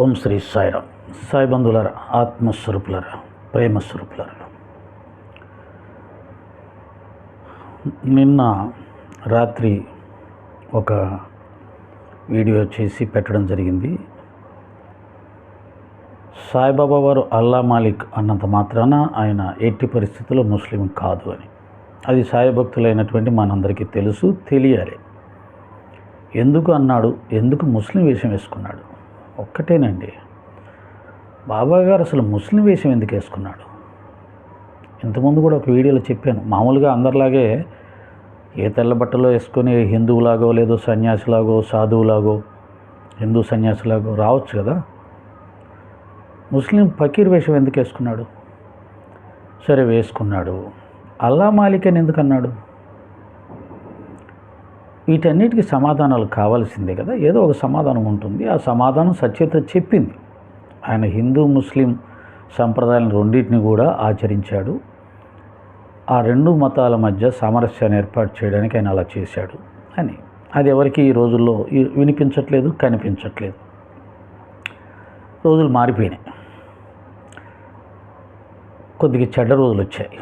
ఓం శ్రీ సాయిరామ్ సాయి బంధువులారా ఆత్మస్వరూపులారా ప్రేమస్వరూపులారా. నిన్న రాత్రి ఒక వీడియో చేసి పెట్టడం జరిగింది. సాయిబాబా వారు అల్లా మాలిక్ అన్నంత మాత్రాన ఆయన ఎట్టి పరిస్థితుల్లో ముస్లిం కాదు అని. అది సాయి భక్తులైనటువంటి మనందరికీ తెలుసు తెలియాలి. ఎందుకు అన్నాడు? ఎందుకు ముస్లిం వేషం వేసుకున్నాడు? ఒక్కటేనండి. బాబా గారు అసలు ముస్లిం వేషం ఎందుకు వేసుకున్నాడు? ఇంతకుముందు కూడా ఒక వీడియోలో చెప్పాను. మామూలుగా అందరిలాగే ఏ తెల్ల బట్టలో వేసుకొని హిందువులాగో లేదో సన్యాసిలాగో సాధువులాగో హిందూ సన్యాసిలాగో రావచ్చు కదా? ముస్లిం ఫకీర్ వేషం ఎందుకు వేసుకున్నాడు? సరే వేసుకున్నాడు. అల్లా మాలిక్ అని ఎందుకు అన్నాడు? వీటన్నిటికీ సమాధానాలు కావాల్సిందే కదా. ఏదో ఒక సమాధానం ఉంటుంది. ఆ సమాధానం సత్యత చెప్పింది. ఆయన హిందూ ముస్లిం సంప్రదాయాలను రెండింటిని కూడా ఆచరించాడు. ఆ రెండు మతాల మధ్య సామరస్యాన్ని ఏర్పాటు చేయడానికి ఆయన అలా చేశాడు అని. అది ఎవరికి ఈ రోజుల్లో వినిపించట్లేదు కనిపించట్లేదు. రోజులు మారిపోయినాయి. కొద్దిగా చెడ్డ రోజులు వచ్చాయి.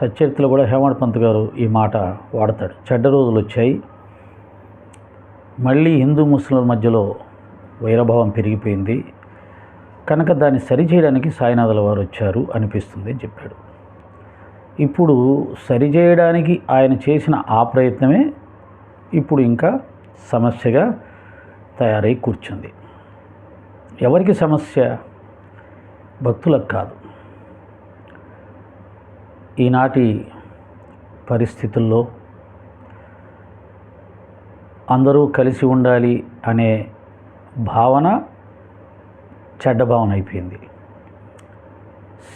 సచరిత్రలో కూడా హేమంత్ పంత్ గారు ఈ మాట వాడతాడు. చెడ్డ రోజులు వచ్చాయి. మళ్ళీ హిందూ ముస్లింల మధ్యలో వైరభావం పెరిగిపోయింది. కనుక దాన్ని సరిచేయడానికి సాయినాథుల వారు వచ్చారు అనిపిస్తుంది అని చెప్పాడు. ఇప్పుడు సరిచేయడానికి ఆయన చేసిన ఆ ప్రయత్నమే ఇప్పుడు ఇంకా సమస్యగా తయారై కూర్చుంది. ఎవరికి సమస్య? భక్తులకు కాదు. ఈనాటి పరిస్థితుల్లో అందరూ కలిసి ఉండాలి అనే భావన చెడ్డ భావన అయిపోయింది.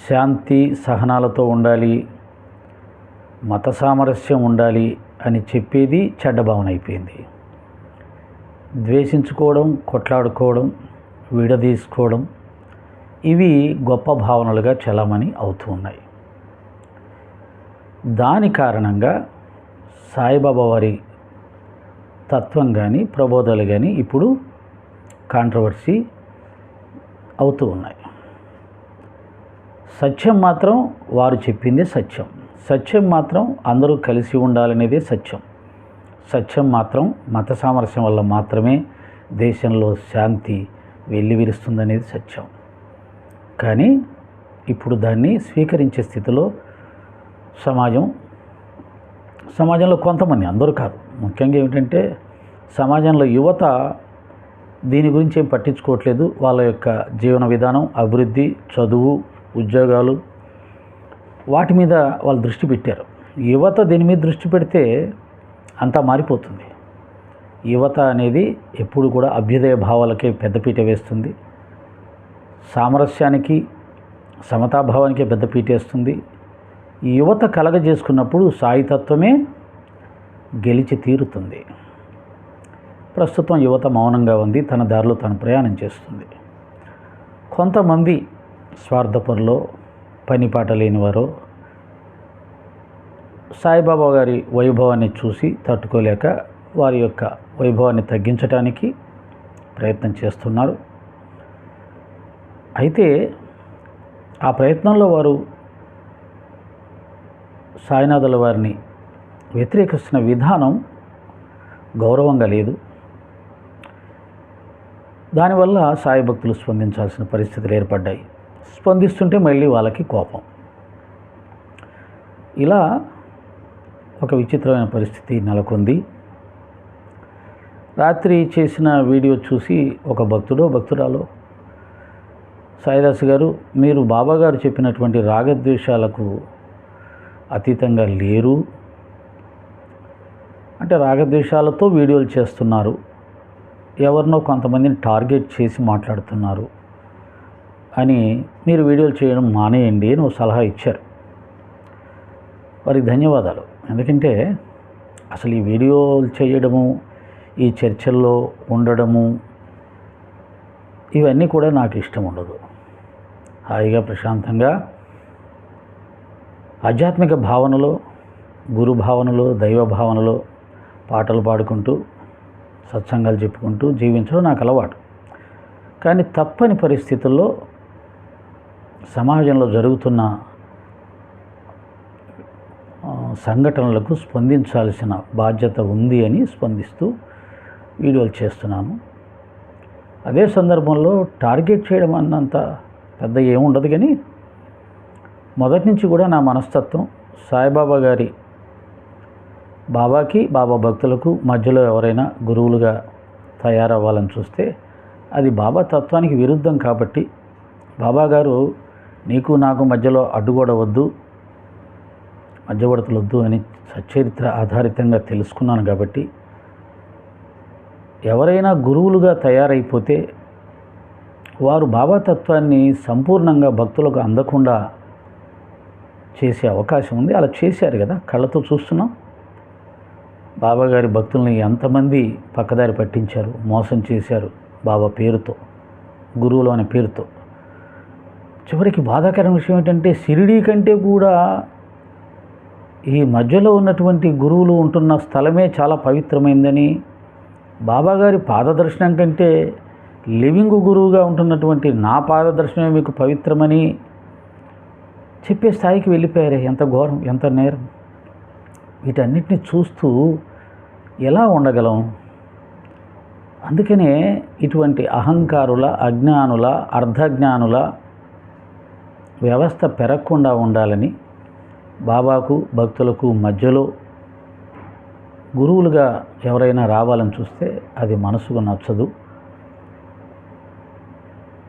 శాంతి సహనాలతో ఉండాలి మత సామరస్యం ఉండాలి అని చెప్పేది చెడ్డ భావన అయిపోయింది. ద్వేషించుకోవడం కొట్లాడుకోవడం విడదీసుకోవడం ఇవి గొప్ప భావనలుగా చలామణి అవుతూ ఉన్నాయి. దాని కారణంగా సాయిబాబా వారి తత్వం కానీ ప్రబోధాలు కానీ ఇప్పుడు కాంట్రవర్సీ అవుతూ ఉన్నాయి. సత్యం మాత్రం వారు చెప్పిందే సత్యం. సత్యం మాత్రం అందరూ కలిసి ఉండాలనేదే సత్యం. సత్యం మాత్రం మత సామరస్యం వల్ల మాత్రమే దేశంలో శాంతి వెల్లివిరుస్తుందనేది సత్యం. కానీ ఇప్పుడు దాన్ని స్వీకరించే స్థితిలో సమాజం. సమాజంలో కొంతమంది అందరూ కాదు. ముఖ్యంగా ఏమిటంటే సమాజంలో యువత దీని గురించి ఏం పట్టించుకోవట్లేదు. వాళ్ళ యొక్క జీవన విధానం అభివృద్ధి చదువు ఉద్యోగాలు వాటి మీద వాళ్ళు దృష్టి పెట్టారు. యువత దీని మీద దృష్టి పెడితే అంతా మారిపోతుంది. యువత అనేది ఎప్పుడు కూడా అభ్యుదయ భావాలకే పెద్దపీట వేస్తుంది. సామరస్యానికి సమతాభావానికే పెద్దపీట వేస్తుంది. యువత కలగజేసుకున్నప్పుడు సాయితత్వమే గెలిచి తీరుతుంది. ప్రస్తుతం యువత మౌనంగా ఉంది తన దారిలో తను ప్రయాణం చేస్తుంది. కొంతమంది స్వార్థపరులో పనిపాట లేనివారో సాయిబాబా గారి వైభవాన్ని చూసి తట్టుకోలేక వారి యొక్క వైభవాన్ని తగ్గించడానికి ప్రయత్నం చేస్తున్నారు. అయితే ఆ ప్రయత్నంలో వారు సాయినాథుల వారిని వ్యతిరేకిస్తున్న విధానం గౌరవంగా లేదు. దానివల్ల సాయి భక్తులు స్పందించాల్సిన పరిస్థితులు ఏర్పడ్డాయి. స్పందిస్తుంటే మళ్ళీ వాళ్ళకి కోపం. ఇలా ఒక విచిత్రమైన పరిస్థితి నెలకొంది. రాత్రి చేసిన వీడియో చూసి ఒక భక్తుడో భక్తురాలో సాయిదాస్ గారు మీరు బాబాగారు చెప్పినటువంటి రాగద్వేషాలకు అతీతంగా లేరు. అంటే రాగద్వేషాలతో వీడియోలు చేస్తున్నారు. ఎవరినో కొంతమందిని టార్గెట్ చేసి మాట్లాడుతున్నారు. అని మీరు వీడియోలు చేయడం మానేయండి అని ఒక సలహా ఇచ్చారు. వారికి ధన్యవాదాలు. ఎందుకంటే అసలు ఈ వీడియోలు చేయడము ఈ చర్చల్లో ఉండడము ఇవన్నీ కూడా నాకు ఇష్టం ఉండదు. హాయిగా ప్రశాంతంగా ఆధ్యాత్మిక భావనలో గురు భావనలో దైవ భావనలో పాటలు పాడుకుంటూ సత్సంగాలు చెప్పుకుంటూ జీవించడం నాకు అలవాటు. కానీ తప్పని పరిస్థితుల్లో సమాజంలో జరుగుతున్న సంఘటనలకు స్పందించాల్సిన బాధ్యత ఉంది అని స్పందిస్తూ వీడియోలు చేస్తున్నాను. అదే సందర్భంలో టార్గెట్ చేయడం అన్నంత పెద్ద ఏముండదు కానీ మొదటి నుంచి కూడా నా మనస్తత్వం సాయిబాబా గారి బాబాకి బాబా భక్తులకు మధ్యలో ఎవరైనా గురువులుగా తయారవ్వాలని చూస్తే అది బాబా తత్వానికి విరుద్ధం కాబట్టి బాబా గారు నీకు నాకు మధ్యలో అడ్డుగోడ వద్దు మధ్యవర్తులు వద్దు అని సచ్చరిత్ర ఆధారితంగా తెలుసుకున్నాను కాబట్టి ఎవరైనా గురువులుగా తయారైపోతే వారు బాబా తత్వాన్ని సంపూర్ణంగా భక్తులకు అందకుండా చేసే అవకాశం ఉంది. అలా చేశారు కదా. కళ్ళతో చూస్తున్నాం. బాబాగారి భక్తుల్ని ఎంతమంది పక్కదారి పట్టించారు మోసం చేశారు బాబా పేరుతో గురువులు అనే పేరుతో. చివరికి బాధాకరమైన విషయం ఏంటంటే షిరిడీ కంటే కూడా ఈ మధ్యలో ఉన్నటువంటి గురువులు ఉంటున్న స్థలమే చాలా పవిత్రమైందని బాబాగారి పాదదర్శనం కంటే లివింగ్ గురువుగా ఉంటున్నటువంటి నా పాదదర్శనమే మీకు పవిత్రమని చెప్పే స్థాయికి వెళ్ళిపోయారే. ఎంత ఘోరం ఎంత నేరం. వీటన్నిటిని చూస్తూ ఎలా ఉండగలం? అందుకనే ఇటువంటి అహంకారుల అజ్ఞానుల అర్ధజ్ఞానుల వ్యవస్థ పెరగకుండా ఉండాలని బాబాకు భక్తులకు మధ్యలో గురువులుగా ఎవరైనా రావాలని చూస్తే అది మనసుకు నచ్చదు.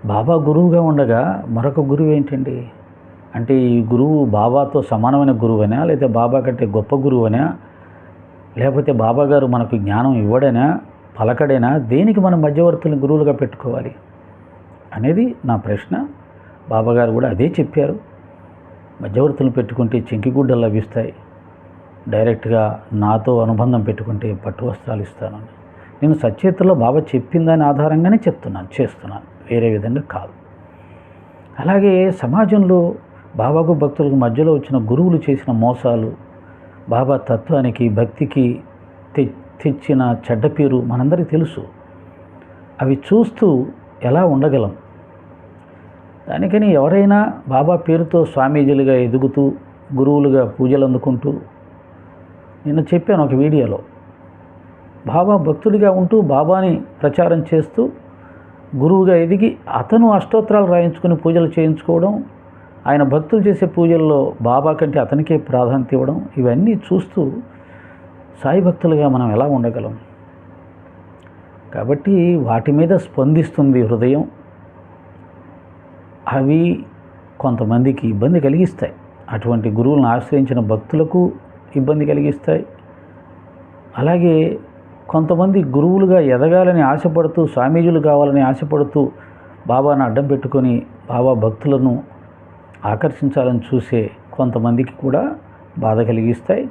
బాబా గురువుగా ఉండగా మరొక గురువు ఏంటండి? అంటే ఈ గురువు బాబాతో సమానమైన గురువునా లేకపోతే బాబా కంటే గొప్ప గురువునా లేకపోతే బాబా గారు మనకు జ్ఞానం ఇవ్వడైనా పలకడైనా దేనికి మనం మధ్యవర్తులను గురువులుగా పెట్టుకోవాలి అనేది నా ప్రశ్న. బాబాగారు కూడా అదే చెప్పారు. మధ్యవర్తులు పెట్టుకుంటే చింకిగుడ్డలు లభిస్తాయి. డైరెక్ట్గా నాతో అనుబంధం పెట్టుకుంటే పట్టు వస్త్రాలు ఇస్తానని. నేను సచేతలో బాబా చెప్పిన దాని ఆధారంగానే చెప్తున్నాను చేస్తున్నాను. వేరే విధంగా కాదు. అలాగే సమాజంలో బాబాకు భక్తులకు మధ్యలో వచ్చిన గురువులు చేసిన మోసాలు బాబా తత్వానికి భక్తికి తె తెచ్చిన చెడ్డ పేరు మనందరికీ తెలుసు. అవి చూస్తూ ఎలా ఉండగలం? దానికని ఎవరైనా బాబా పేరుతో స్వామీజీలుగా ఎదుగుతూ గురువులుగా పూజలు అందుకుంటూ నిన్న చెప్పాను ఒక వీడియోలో. బాబా భక్తుడిగా ఉంటూ బాబాని ప్రచారం చేస్తూ గురువుగా ఎదిగి అతను అష్టోత్తరాలు రాయించుకుని పూజలు చేయించుకోవడం ఆయన భక్తులు చేసే పూజల్లో బాబా కంటే అతనికే ప్రాధాన్యత ఇవ్వడం ఇవన్నీ చూస్తూ సాయి భక్తులుగా మనం ఎలా ఉండగలం? కాబట్టి వాటి మీద స్పందిస్తుంది హృదయం. అవి కొంతమందికి ఇబ్బంది కలిగిస్తాయి. అటువంటి గురువులను ఆశ్రయించిన భక్తులకు ఇబ్బంది కలిగిస్తాయి. అలాగే కొంతమంది గురువులుగా ఎదగాలని ఆశపడుతూ స్వామీజులు కావాలని ఆశపడుతూ బాబాను అడ్డం పెట్టుకొని బాబా భక్తులను ఆకర్షించాలని చూసే కొంతమందికి కూడా బాధ కలిగిస్తాయి.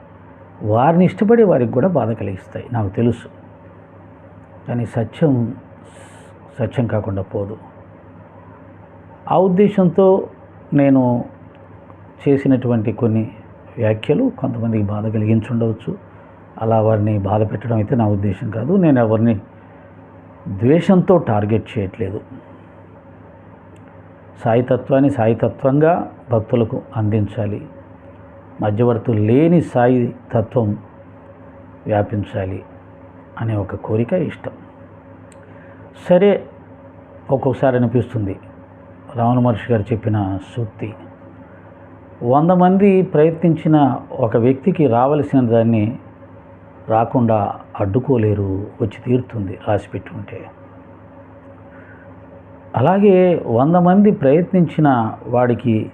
వారిని ఇష్టపడే వారికి కూడా బాధ కలిగిస్తాయి. నాకు తెలుసు. కానీ సత్యం సత్యం కాకుండా పోదు. ఆ ఉద్దేశంతో నేను చేసినటువంటి కొన్ని వ్యాఖ్యలు కొంతమందికి బాధ కలిగించుండవచ్చు. అలా వారిని బాధ పెట్టడం అయితే నా ఉద్దేశం కాదు. నేను ఎవరిని ద్వేషంతో టార్గెట్ చేయట్లేదు. సాయితత్వాన్ని సాయితత్వంగా భక్తులకు అందించాలి. మధ్యవర్తులు లేని సాయి తత్వం వ్యాపించాలి అనే ఒక కోరిక ఇష్టం. సరే ఒక్కొక్కసారి అనిపిస్తుంది. రావణ మహర్షి గారు చెప్పిన సూక్తి. వంద మంది ప్రయత్నించిన ఒక వ్యక్తికి రావలసిన దాన్ని రాకుండా అడ్డుకోలేరు వచ్చి తీరుతుంది రాసి ఉంటే అలాగే వంద మంది ప్రయత్నించిన వాడికి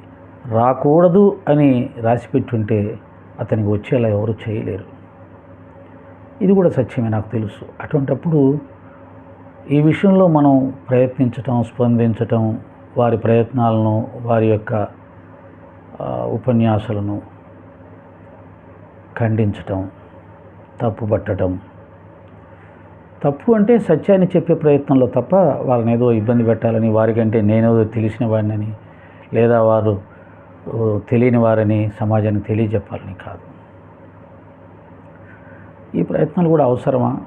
రాకూడదు అని రాసిపెట్టుంటే అతనికి వచ్చేలా ఎవరు చేయలేరు. ఇది కూడా సత్యమే నాకు తెలుసు. అటువంటప్పుడు ఈ విషయంలో మనం ప్రయత్నించటం స్పందించటం వారి ప్రయత్నాలను వారి యొక్క ఉపన్యాసాలను ఖండించటం తప్పుపట్టడం తప్పు అంటే సత్యాన్ని చెప్పే ప్రయత్నంలో తప్ప వాళ్ళని ఏదో ఇబ్బంది పెట్టాలని వారికంటే నేనేదో తెలిసిన వాడినని లేదా వారు తెలియని వారని సమాజానికి తెలియజెప్పాలని కాదు. ఈ ప్రయత్నాలు కూడా అవసరమా?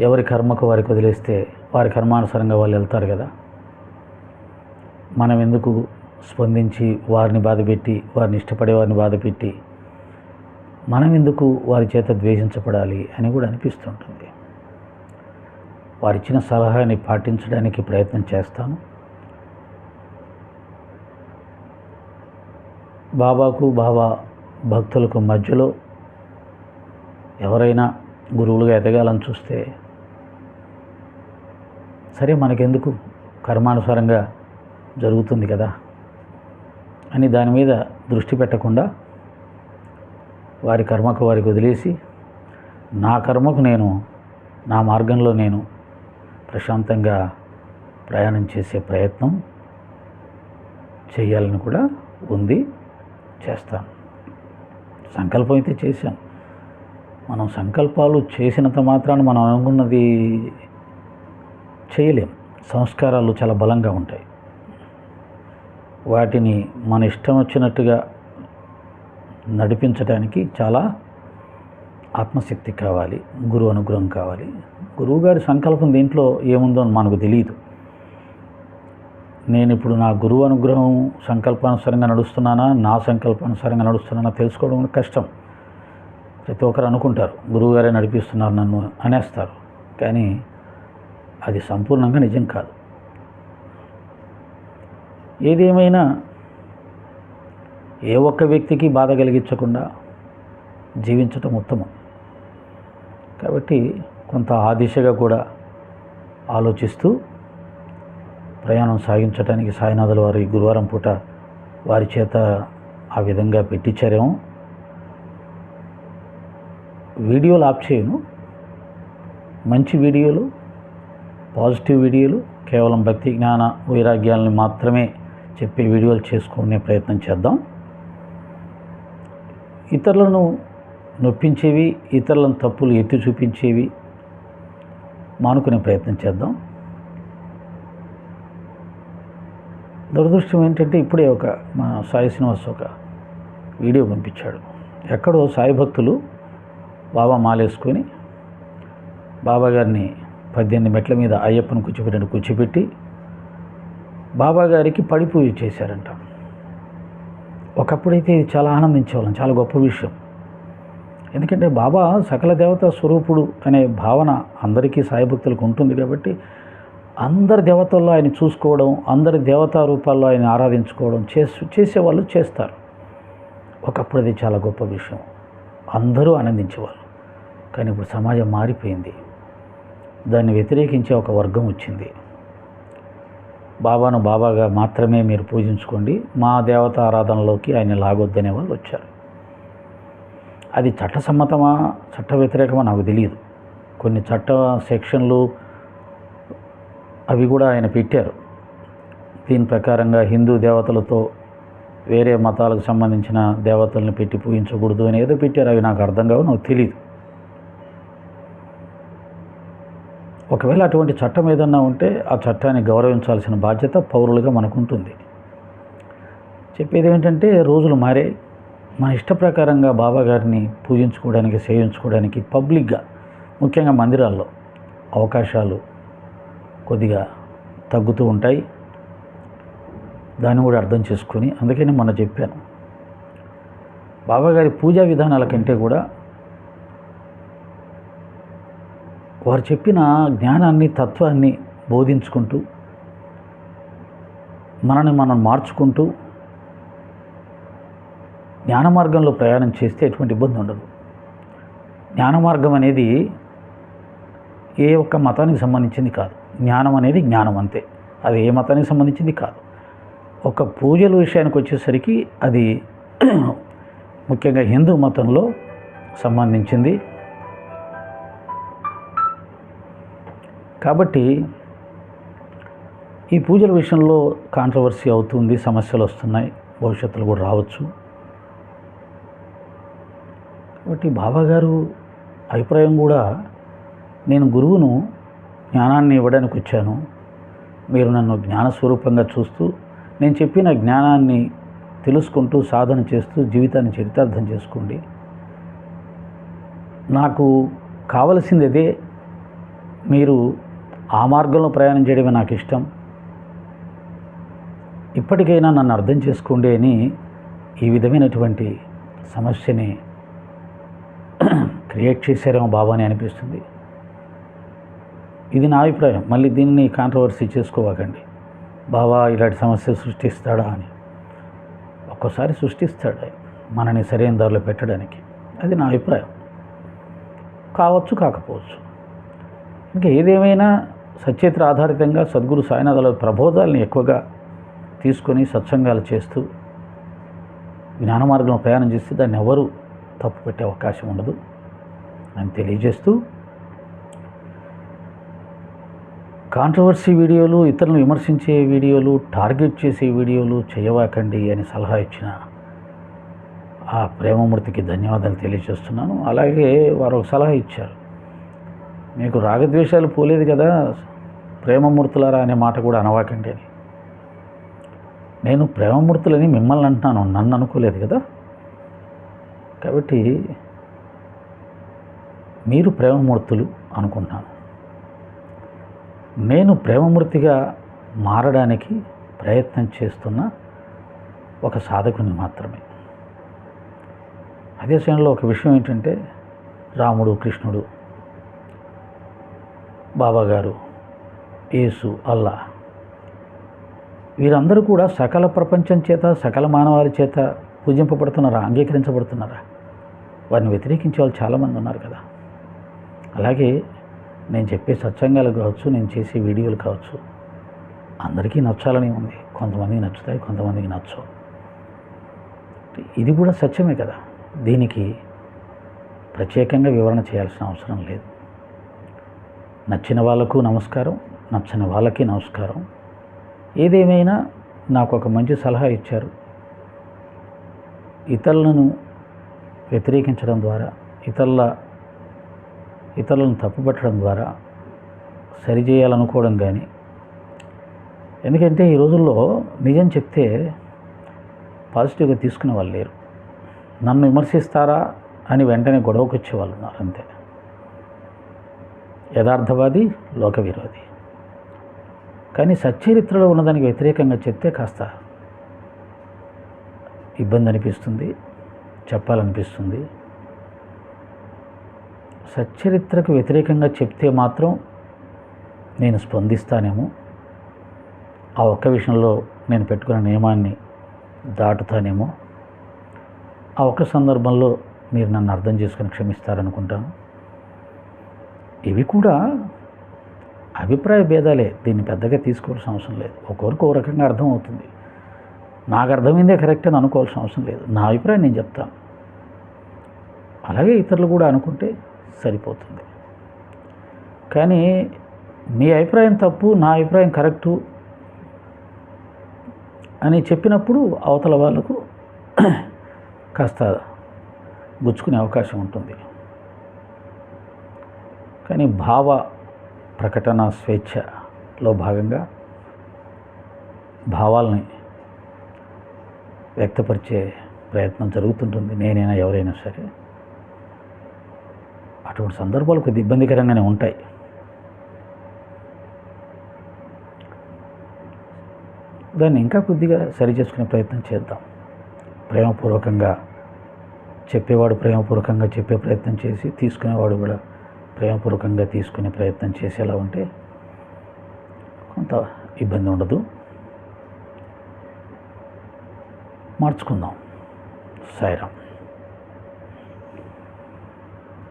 ఎవరి కర్మకు వారికి వదిలేస్తే వారి కర్మానుసారంగా వాళ్ళు వెళ్తారు కదా. మనం ఎందుకు స్పందించి వారిని బాధపెట్టి వారిని ఇష్టపడే వారిని బాధపెట్టి మనం ఎందుకు వారి చేత ద్వేషించబడాలి అని కూడా అనిపిస్తుంటుంది. వారిచ్చిన సలహాని పాటించడానికి ప్రయత్నం చేస్తాను. బాబాకు బాబా భక్తులకు మధ్యలో ఎవరైనా గురువులుగా ఎదగాలని చూస్తే సరే మనకెందుకు కర్మానుసారంగా జరుగుతుంది కదా అని దాని మీద దృష్టి పెట్టకుండా వారి కర్మకు వారికి వదిలేసి నా కర్మకు నేను నా మార్గంలో నేను ప్రశాంతంగా ప్రయాణం చేసే ప్రయత్నం చేయాలని కూడా ఉంది చేస్తాను. సంకల్పం అయితే చేశాను మనం సంకల్పాలు చేసినంత మాత్రాన మనం అనుకున్నది చేయలేం. సంస్కారాలు చాలా బలంగా ఉంటాయి. వాటిని మన ఇష్టం వచ్చినట్టుగా నడిపించడానికి చాలా ఆత్మశక్తి కావాలి గురువు అనుగ్రహం కావాలి. గురువుగారి సంకల్పం దీంట్లో ఏముందో అని మనకు తెలియదు. నేను ఇప్పుడు నా గురువు అనుగ్రహం సంకల్పానుసారంగా నడుస్తున్నానా నా సంకల్పానుసారంగా నడుస్తున్నానా తెలుసుకోవడం కష్టం. ప్రతి ఒక్కరు అనుకుంటారు గురువుగారే నడిపిస్తున్నారు నన్ను అనేస్తారు. కానీ అది సంపూర్ణంగా నిజం కాదు. ఏదేమైనా ఏ ఒక్క వ్యక్తికి బాధ కలిగించకుండా జీవించటం ఉత్తమం. కాబట్టి కొంత ఆ దిశగా కూడా ఆలోచిస్తూ ప్రయాణం సాగించడానికి సాయినాథుల వారి గురువారం పూట వారి చేత ఆ విధంగా పెట్టించారేమో. వీడియోలు ఆప్ చేయను. మంచి వీడియోలు పాజిటివ్ వీడియోలు కేవలం భక్తి జ్ఞాన వైరాగ్యాలని మాత్రమే చెప్పే వీడియోలు చేసుకునే ప్రయత్నం చేద్దాం. ఇతరులను నొప్పించేవి ఇతరులను తప్పులు ఎత్తి చూపించేవి మానుకునే ప్రయత్నం చేద్దాం. దురదృష్టం ఏంటంటే ఇప్పుడే ఒక మా సాయి శ్రీనివాస్ ఒక వీడియో పంపించాడు. ఎక్కడో సాయి భక్తులు బాబా మాలేసుకొని బాబా గారిని పద్దెనిమిది మెట్ల మీద అయ్యప్పను కూర్చోబెట్టి కూర్చోబెట్టి బాబా గారికి చేశారంట. ఒకప్పుడైతే ఇది చాలా ఆనందించేవాళ్ళం చాలా గొప్ప విషయం. ఎందుకంటే బాబా సకల దేవత స్వరూపుడు అనే భావన అందరికీ సాయభక్తులకు ఉంటుంది కాబట్టి అందరి దేవతల్లో ఆయన చూసుకోవడం అందరి దేవతా రూపాల్లో ఆయన ఆరాధించుకోవడం చేసే చేసేవాళ్ళు చేస్తారు. ఒకప్పుడు అది చాలా గొప్ప విషయం. అందరూ ఆనందించేవాళ్ళు. కానీ ఇప్పుడు సమాజం మారిపోయింది. దాన్ని వ్యతిరేకించే ఒక వర్గం వచ్చింది. బాబాను బాబాగా మాత్రమే మీరు పూజించుకోండి. మా దేవత ఆరాధనలోకి ఆయన లాగొద్దనే వాళ్ళు వచ్చారు. అది చట్టసమ్మతమా? చట్ట వ్యతిరేకమా? నాకు తెలియదు. కొన్ని చట్ట సెక్షన్లు అవి కూడా ఆయన పెట్టారు. దీని ప్రకారంగా హిందూ దేవతలతో వేరే మతాలకు సంబంధించిన దేవతల్ని పెట్టి పూజించకూడదు అని ఏదో పెట్టారు. అవి నాకు అర్థం కావు నాకు తెలియదు ఒకవేళ అటువంటి చట్టం ఏదన్నా ఉంటే ఆ చట్టాన్ని గౌరవించాల్సిన బాధ్యత పౌరులుగా మనకు ఉంటుంది చెప్పేది ఏంటంటే రోజులు మారే మన ఇష్ట ప్రకారంగా బాబాగారిని పూజించుకోవడానికి సేవించుకోవడానికి పబ్లిక్గా ముఖ్యంగా మందిరాల్లో అవకాశాలు కొద్దిగా తగ్గుతూ ఉంటాయి. దాన్ని కూడా అర్థం చేసుకొని అందుకని మొన్న చెప్పాను. బాబాగారి పూజా విధానాల కంటే కూడా వారు చెప్పిన జ్ఞానాన్ని తత్వాన్ని బోధించుకుంటూ మనని మనం మార్చుకుంటూ జ్ఞాన మార్గంలో ప్రయాణం చేస్తే ఎటువంటి ఇబ్బంది ఉండదు. జ్ఞాన మార్గం అనేది ఏ ఒక్క మతానికి సంబంధించింది కాదు. జ్ఞానం అనేది జ్ఞానం అంతే. అది ఏ మతానికి సంబంధించింది కాదు. ఒక పూజల విషయానికి వచ్చేసరికి అది ముఖ్యంగా హిందూ మతంలో సంబంధించింది. కాబట్టి ఈ పూజల విషయంలో కాంట్రవర్సీ అవుతుంది సమస్యలు వస్తున్నాయి భవిష్యత్తులో కూడా రావచ్చు. కాబట్టి బాబాగారు అభిప్రాయం కూడా నేను గురువును జ్ఞానాన్ని ఇవ్వడానికి వచ్చాను. మీరు నన్ను జ్ఞానస్వరూపంగా చూస్తూ నేను చెప్పిన జ్ఞానాన్ని తెలుసుకుంటూ సాధన చేస్తూ జీవితాన్ని చరితార్థం చేసుకోండి. నాకు కావలసింది అదే మీరు ఆ మార్గంలో ప్రయాణం చేయడమే నాకు ఇష్టం. ఇప్పటికైనా నన్ను అర్థం చేసుకోండి అని ఈ విధమైనటువంటి సమస్యని క్రియేట్ చేశారేమో బాబా అని అనిపిస్తుంది. ఇది నా అభిప్రాయం. మళ్ళీ దీన్ని కాంట్రవర్సీ చేసుకోవకండి. బాబా ఇలాంటి సమస్య సృష్టిస్తాడా అని. ఒక్కోసారి సృష్టిస్తాడు. మనని సరైన దారిలో పెట్టడానికి. అది నా అభిప్రాయం. కావచ్చు కాకపోవచ్చు. ఇంకా ఏదేమైనా సచేత్ర ఆధారితంగా సద్గురు సాయినాథుల ప్రబోధాలని ఎక్కువగా తీసుకొని సత్సంగాలు చేస్తూ జ్ఞాన మార్గంలో ప్రయాణం చేస్తే దాన్ని ఎవరు తప్పు పెట్టే అవకాశం ఉండదు అని తెలియజేస్తూ కాంట్రవర్సీ వీడియోలు ఇతరులను విమర్శించే వీడియోలు టార్గెట్ చేసే వీడియోలు చేయవాకండి అని సలహా ఇచ్చిన ఆ ప్రేమమూర్తికి ధన్యవాదాలు తెలియజేస్తున్నాను. అలాగే వారు ఒక సలహా ఇచ్చారు. మీకు రాగద్వేషాలు పోలేదు కదా ప్రేమమూర్తులారా అనే మాట కూడా అనవాకండి అని నేను ప్రేమమూర్తులని మిమ్మల్ని అంటున్నాను నన్ను అనుకోలేదు కదా? కాబట్టి మీరు ప్రేమమూర్తులు అనుకుంటున్నాను. నేను ప్రేమమూర్తిగా మారడానికి ప్రయత్నం చేస్తున్న ఒక సాధకుని మాత్రమే. అదే సమయంలో ఒక విషయం ఏంటంటే రాముడు కృష్ణుడు బాబాగారు యేసు అల్లా. వీరందరూ కూడా సకల ప్రపంచం చేత సకల మానవాల చేత పూజింపబడుతున్నారా అంగీకరించబడుతున్నారా? వారిని వ్యతిరేకించే వాళ్ళు చాలామంది ఉన్నారు కదా. అలాగే నేను చెప్పే సత్సంగాలు కావచ్చు నేను చేసే వీడియోలు కావచ్చు అందరికీ నచ్చాలని ఉంది. కొంతమందికి నచ్చుతాయి కొంతమందికి నచ్చవు. ఇది కూడా సత్యమే కదా. దీనికి ప్రత్యేకంగా వివరణ చేయాల్సిన అవసరం లేదు. నచ్చిన వాళ్ళకు నమస్కారం నచ్చని వాళ్ళకి నమస్కారం. ఏదేమైనా నాకు ఒక మంచి సలహా ఇచ్చారు. ఇతరులను వ్యతిరేకించడం ద్వారా ఇతరుల ఇతరులను తప్పుపట్టడం ద్వారా సరిచేయాలనుకోవడం కానీ ఎందుకంటే ఈ రోజుల్లో నిజం చెప్తే పాజిటివ్గా తీసుకునే వాళ్ళు లేరు. నన్ను విమర్శిస్తారా అని వెంటనే గొడవకు వచ్చే వాళ్ళు ఉన్నారు అంతే. యథార్థవాది లోక విరోధి కానీ సచ్చరిత్రలో ఉన్నదానికి వ్యతిరేకంగా చెప్తే కాస్త ఇబ్బంది అనిపిస్తుంది చెప్పాలనిపిస్తుంది. సచ్చరిత్రకు వ్యతిరేకంగా చెప్తే మాత్రం నేను స్పందిస్తానేమో. ఆ ఒక్క విషయంలో నేను పెట్టుకున్న నియమాన్ని దాటుతానేమో. ఆ ఒక్క సందర్భంలో మీరు నన్ను అర్థం చేసుకుని క్షమిస్తారనుకుంటాను. ఇవి కూడా అభిప్రాయ భేదాలే. దీన్ని పెద్దగా తీసుకోవాల్సిన అవసరం లేదు. ఒకరికి ఒక రకంగా అర్థం అవుతుంది నాకు అర్థమైందే కరెక్ట్ అని అనుకోవాల్సిన అవసరం లేదు. నా అభిప్రాయం నేను చెప్తాను అలాగే ఇతరులు కూడా అనుకుంటే సరిపోతుంది. కానీ మీ అభిప్రాయం తప్పు నా అభిప్రాయం కరెక్టు అని చెప్పినప్పుడు అవతల వాళ్ళకు కాస్త గుచ్చుకునే అవకాశం ఉంటుంది. కానీ భావ ప్రకటన స్వేచ్ఛలో భాగంగా భావాల్ని వ్యక్తపరిచే ప్రయత్నం జరుగుతుంటుంది. నేనైనా ఎవరైనా సరే. అటువంటి సందర్భాలు కొద్ది ఇబ్బందికరంగానే ఉంటాయి. దాన్ని ఇంకా కొద్దిగా సరి చేసుకునే ప్రయత్నం చేద్దాం. ప్రేమపూర్వకంగా చెప్పేవాడు ప్రేమపూర్వకంగా చెప్పే ప్రయత్నం చేసి తీసుకునేవాడు కూడా ప్రేమపూర్వకంగా తీసుకునే ప్రయత్నం చేసేలా ఉంటే కొంత ఇబ్బంది ఉండదు. మార్చుకుందాం. సాయిరామ్.